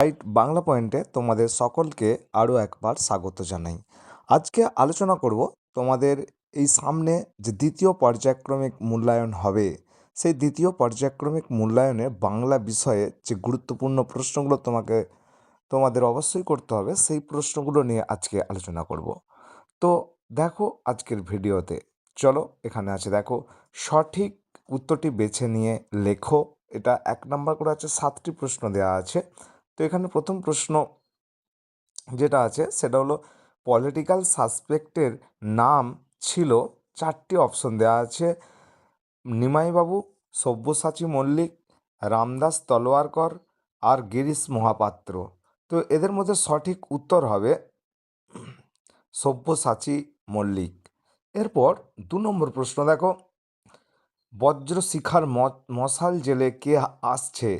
Right Bangla পয়েন্টে তোমাদের সকলকে আরও একবার স্বাগত জানাই। আজকে আলোচনা করব তোমাদের এই সামনে যে দ্বিতীয় পর্যায়ক্রমিক মূল্যায়ন হবে, সেই দ্বিতীয় পর্যায়ক্রমিক মূল্যায়নে বাংলা বিষয়ে যে গুরুত্বপূর্ণ প্রশ্নগুলো তোমাকে, তোমাদের অবশ্যই করতে হবে, সেই প্রশ্নগুলো নিয়ে আজকে আলোচনা করব। তো দেখো আজকের ভিডিওতে, চলো এখানে আছে, দেখো সঠিক উত্তরটি বেছে নিয়ে লেখো, এটা এক নম্বর করে আছে, সাতটি প্রশ্ন দেওয়া আছে। তো এখানে প্রথম প্রশ্ন যেটা আছে, সেটা হলো পলিটিক্যাল সাসপেক্টের নাম ছিল চারটি অপশন দেওয়া আছে। নিমাইবাবু, সব্যসাচী মল্লিক, রামদাস তলোয়ারকর আর গিরিশ মহাপাত্র। তো এদের মধ্যে সঠিক উত্তর হবে সব্যসাচী মল্লিক। এরপর দু নম্বর প্রশ্ন দেখো, বজ্রশিখার মশাল জেলে কে আসছে?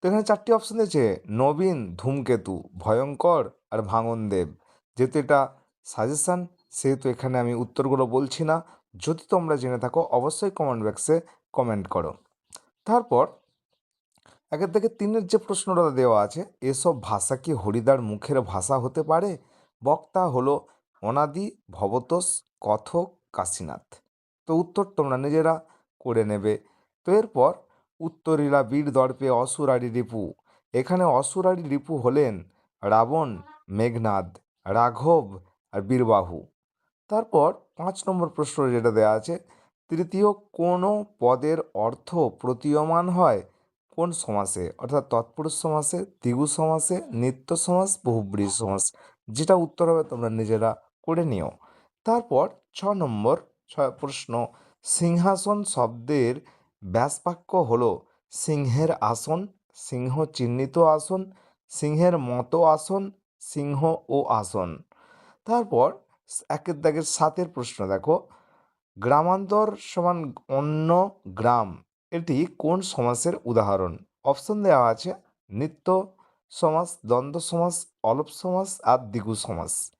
তো এখানে চারটি অপশন দিয়েছে নবীন, ধূমকেতু, ভয়ঙ্কর আর ভাঙনদেব। যেহেতু এটা সাজেশান সেহেতু এখানে আমি উত্তরগুলো বলছি না। যদি তোমরা জেনে থাকো, অবশ্যই কমেন্ট বক্সে কমেন্ট করো। তারপর, একের থেকে তিনের যে প্রশ্নটা দেওয়া আছে, এসব ভাষা কি হরিদার মুখের ভাষা হতে পারে? বক্তা হলো অনাদি, ভবতোষ, কথক, কাশীনাথ। তো উত্তর তোমরা নিজেরা করে নেবে। তো এরপর উত্তরীলা বীর দর্পে অসুরারি রিপু। এখানে অসুরারি রিপু হলেন রাবণ, মেঘনাদ, রাঘব আর বীরবাহু। তারপর পাঁচ নম্বর প্রশ্ন যেটা দেওয়া আছে, তৃতীয় কোনো পদের অর্থ প্রতীয়মান হয়? কোন সমাসে? অর্থাৎ তৎপুরুষ সমাসে দ্বিগু সমাসে, নিত্য সমাস বহুব্রীহি সমাস। যেটা উত্তর হবে তোমরা নিজেরা করে নিও। তারপর ছ নম্বর ছ প্রশ্ন, সিংহাসন শব্দের ব্যাসবাক্য হলো সিংহের আসন, সিংহ চিহ্নিত আসন, সিংহের মতো আসন, সিংহ ও আসন। তারপর একের দাগের সাতের প্রশ্ন দেখো। গ্রামান্তর সমান অন্য গ্রাম, এটি কোন সমাসের উদাহরণ? অপশন দেওয়া আছে, নিত্য সমাস, দ্বন্দ্ব সমাস, অলপ সমাস আর দ্বিগু সমাস।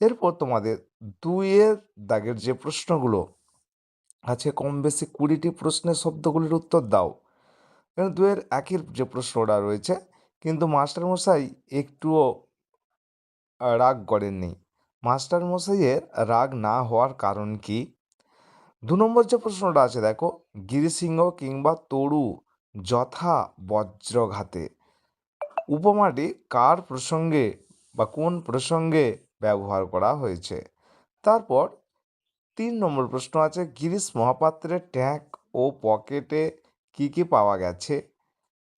এরপর তোমাদের দুইয়ের দাগের যে প্রশ্নগুলো আছে, কম বেশি কুড়িটি প্রশ্নের শব্দগুলির উত্তর দাও। এখানে দুয়ের একের যে প্রশ্নটা রয়েছে, কিন্তু মাস্টারমশাই একটুও রাগ করেননি। মাস্টারমশাইয়ের রাগ না হওয়ার কারণ কি? দু নম্বর যে প্রশ্নটা আছে, দেখো, গিরিসিংহ কিংবা তরু যথা বজ্রঘাতে, উপমাটি কার প্রসঙ্গে বা কোন প্রসঙ্গে ব্যবহার করা হয়েছে? তারপর তিন নম্বর প্রশ্ন আছে, গিরিশ মহাপাত্রের ট্যাঙ্ক ও পকেটে কি কি পাওয়া গেছে?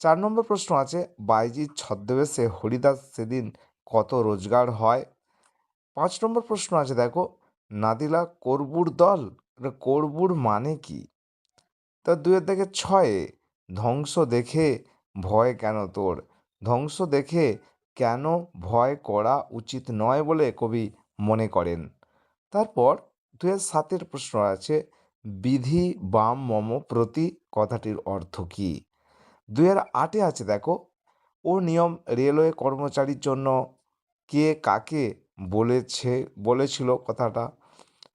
চার নম্বর প্রশ্ন আছে, বাইজির ছদ্মবেশে হরিদাস সেদিন কত রোজগার হয়? পাঁচ নম্বর প্রশ্ন আছে, দেখো, নাদিলা করবুর দল করবুর মানে কি? তা দুয়ের থেকে ছয়ে, ধ্বংস দেখে ভয় কেন তোর? ধ্বংস দেখে কেন ভয় করা উচিত নয় বলে কবি মনে করেন। তারপর দুয়ের সাতের প্রশ্ন আছে, বিধি বাম মম প্রতি কথাটির অর্থ কী? দুয়ের আটে আছে দেখো, ও নিয়ম রেলওয়ে কর্মচারীর জন্য কে কাকে বলেছে, বলেছিল কথাটা।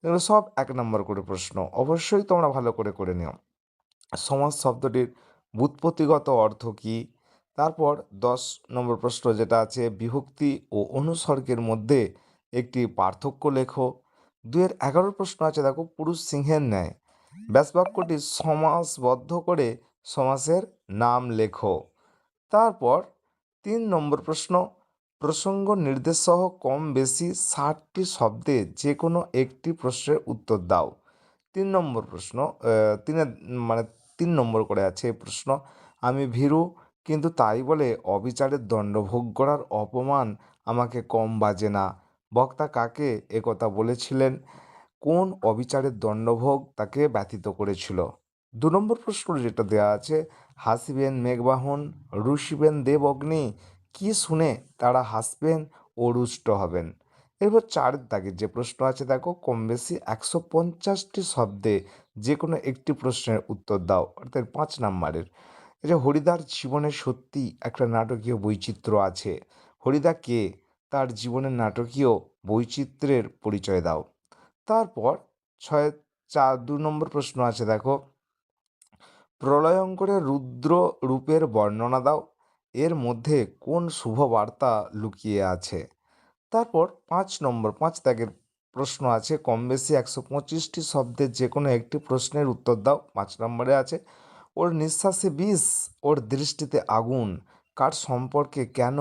এগুলো সব এক নম্বর করে প্রশ্ন, অবশ্যই তোমরা ভালো করে করে নিও। সমাজ শব্দটির ব্যুৎপত্তিগত অর্থ কী? তারপর দশ নম্বর প্রশ্ন যেটা আছে, বিভক্তি ও অনুসর্গের মধ্যে একটি পার্থক্য লেখো। দুয়ের এগারো প্রশ্ন আছে, দেখো, পুরুষ সিংহের ন্যায়। ব্যাসবাক্যটি সমাসবদ্ধ করে সমাসের নাম লেখো। তারপর তিন নম্বর প্রশ্ন, প্রসঙ্গ নির্দেশ সহ কম বেশি ষাটটি শব্দে যে কোনো একটি প্রশ্নের উত্তর দাও। তিন নম্বর প্রশ্ন তিনের মানে তিন নম্বর করে আছে এই প্রশ্ন, আমি ভীরু, কিন্তু তাই বলে অবিচারের দণ্ডভোগ করার অপমান আমাকে কম বাজে না। বক্তা কাকে একথা বলেছিলেন? কোন অবিচারের দণ্ডভোগ তাকে ব্যথিত করেছিল? দু নম্বর প্রশ্ন যেটা দেওয়া আছে, হাসিবেন মেঘবাহন রুষিবেন দেব অগ্নি কি শুনে তারা হাসবেন ও রুষ্ট হবেন? এরপর চারের দাগের যে প্রশ্ন আছে, দেখো, কম বেশি একশো পঞ্চাশটি শব্দে যে কোনো একটি প্রশ্নের উত্তর দাও, অর্থাৎ পাঁচ নাম্বারের। যে হরিদার জীবনে সত্যি একটা নাটকীয় বৈচিত্র্য আছে। হরিদা কে? তার জীবনের নাটকীয় বৈচিত্র্যের পরিচয় দাও। তারপর ছয়, চার, দু নম্বর প্রশ্ন আছে, দেখো। প্রলয়ঙ্করের রুদ্র রূপের বর্ণনা দাও। এর মধ্যে কোন শুভ বার্তা লুকিয়ে আছে? তারপর পাঁচ নম্বর, পাঁচ ত্যাগের প্রশ্ন আছে। কম বেশি একশো পঁচিশটি শব্দের যে কোনো একটি প্রশ্নের উত্তর দাও। পাঁচ নম্বরে আছে, ওর নিঃশ্বাসে বিষ, ওর দৃষ্টিতে আগুন, কার সম্পর্কে কেন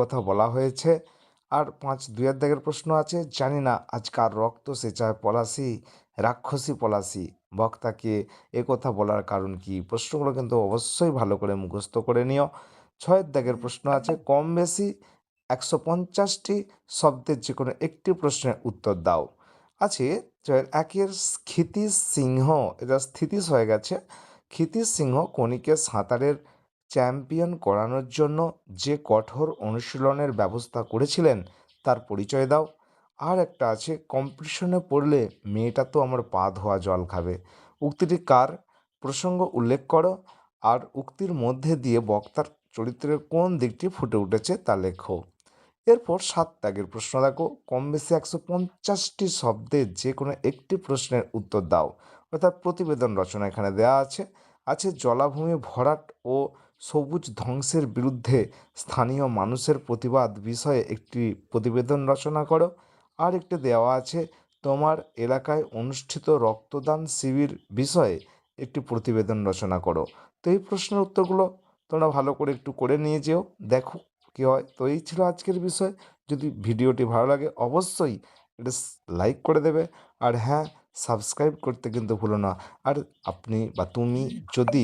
কথা বলা হয়েছে? আর পাঁচ দুয়ের দাগের প্রশ্ন আছে, জানি না আজ কার রক্ত সে চায় পলাশি, রাক্ষসী পলাশি। বক্তাকে কথা বলার কারণ কি? প্রশ্নগুলো কিন্তু অবশ্যই ভালো করে মুখস্থ করে নিও। ছয়ের দাগের প্রশ্ন আছে, কম বেশি একশো পঞ্চাশটি শব্দের যে কোনো একটি প্রশ্নের উত্তর দাও। আছে ছয়ের একের ক্ষিতীশ সিংহ, এটা স্থিতিশ হয়ে গেছে। ক্ষিতীশ সিংহ কণিকে সাঁতারের চ্যাম্পিয়ন করানোর জন্য যে কঠোর অনুশীলনের ব্যবস্থা করেছিলেন, তার পরিচয় দাও। আর একটা আছে, কম্পিটিশনে পড়লে মেয়েটা তো আমার পা ধোয়া জল খাবে। উক্তিটি কার? প্রসঙ্গ উল্লেখ করো। আর উক্তির মধ্যে দিয়ে বক্তার চরিত্রের কোন দিকটি ফুটে উঠেছে তা লেখো। এরপর সাত ত্যাগের প্রশ্ন দেখো কম বেশি একশো পঞ্চাশটি শব্দের যে কোনো একটি প্রশ্নের উত্তর দাও। অর্থাৎ প্রতিবেদন রচনা এখানে দেওয়া আছে। আছে জলাভূমি ভরাট ও সবুজ ধ্বংসের বিরুদ্ধে স্থানীয় মানুষের প্রতিবাদ বিষয়ে একটি প্রতিবেদন রচনা করো। আর একটি দেওয়া আছে, তোমার এলাকায় অনুষ্ঠিত রক্তদান শিবির বিষয়ে একটি প্রতিবেদন রচনা করো। তো এই প্রশ্নের উত্তরগুলো তোমরা ভালো করে একটু করে নিয়ে যেও, দেখো কী হয়। তো এই ছিল আজকের বিষয়। যদি ভিডিওটি ভালো লাগে অবশ্যই এটা লাইক করে দেবে। আর হ্যাঁ সাবস্ক্রাইব করতে কিন্তু ভুলো না। আর আপনি বা তুমি যদি